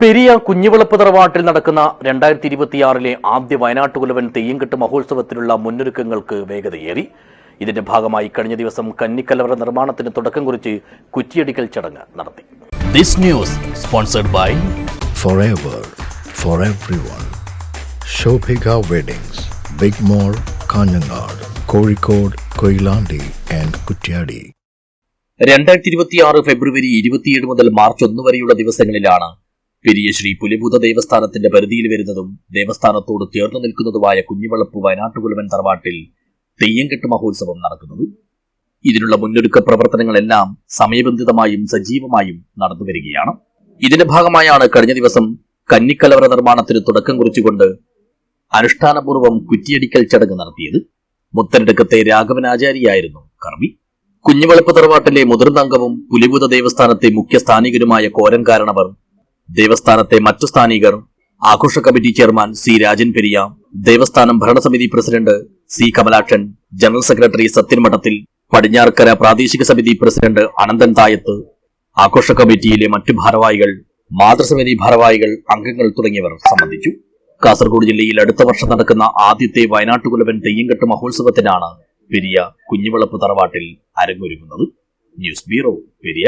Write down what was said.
പെരിയ കുഞ്ഞുവിളപ്പ് തറവാട്ടിൽ നടക്കുന്ന രണ്ടായിരത്തി ഇരുപത്തിയാറിലെ ആദ്യ വയനാട്ടുകുലവൻ തെയ്യംകെട്ട് മഹോത്സവത്തിനുള്ള മുന്നൊരുക്കങ്ങൾക്ക് വേഗതയേറി ഇതിന്റെ ഭാഗമായി കഴിഞ്ഞ ദിവസം കന്നിക്കലവറ നിർമ്മാണത്തിന് തുടക്കം കുറിച്ച് കുറ്റിയടിക്കൽ ചടങ്ങ് നടത്തി This news sponsored by forever for everyone. Shobhika Weddings, Big mall Kanhangad Kozhikode Koilandi and Kutyadi. രണ്ടായിരത്തി ഇരുപത്തിയാറ് ഫെബ്രുവരി ഇരുപത്തിയേഴ് മുതൽ മാർച്ച് ഒന്ന് വരെയുള്ള ദിവസങ്ങളിലാണ് പെരിയ ശ്രീ പുലിഭൂത ദേവസ്ഥാനത്തിന്റെ പരിധിയിൽ വരുന്നതും ദേവസ്ഥാനത്തോട് ചേർന്നു നിൽക്കുന്നതുമായ കുഞ്ഞിവളപ്പ് വയനാട്ടുകുലവൻ തറവാട്ടിൽ തെയ്യംകെട്ട് മഹോത്സവം നടക്കുന്നത്. ഇതിനുള്ള മുന്നൊരുക്ക പ്രവർത്തനങ്ങളെല്ലാം സമയബന്ധിതമായും സജീവമായും നടന്നു വരികയാണ്. ഇതിന്റെ ഭാഗമായാണ് കഴിഞ്ഞ ദിവസം കന്നിക്കലവറ നിർമ്മാണത്തിന് തുടക്കം കുറിച്ചുകൊണ്ട് അനുഷ്ഠാനപൂർവം കുറ്റിയടിക്കൽ ചടങ്ങ് നടത്തിയത്. മുത്തനടുക്കത്തെ രാഘവനാചാരിയായിരുന്നു കർമ്മി. കുഞ്ഞുവളപ്പ് തറവാട്ടിലെ മുതിർന്ന അംഗവും പുലിഭൂത ദേവസ്ഥാനത്തെ മുഖ്യ സ്ഥാനികരുമായ കോരൻ കാരണവർ ദേവസ്ഥാനത്തെ മറ്റു സ്ഥാനികർ ആഘോഷ committee chairman C Rajan Periya ദേവസ്ഥാനം ഭരണസമിതി president C Kamalakshan general secretary Sathyan Madathil പ്രാദേശിക സമിതി പ്രസിഡന്റ് അനന്തൻ തായത്ത് ആഘോഷ കമ്മിറ്റിയിലെ മറ്റു ഭാരവാഹികൾ മാതൃസമിതി ഭാരവാഹികൾ അംഗങ്ങൾ തുടങ്ങിയവർ സംബന്ധിച്ചു. കാസർഗോഡ് ജില്ലയിൽ അടുത്ത വർഷം നടക്കുന്ന ആദ്യത്തെ വയനാട്ടുകുലവൻ തെയ്യംകെട്ട് മഹോത്സവത്തിനാണ് പെരിയ കുഞ്ഞുവിളപ്പ് തറവാട്ടിൽ അരങ്ങൊരുങ്ങുന്നത്. News bureau Periya.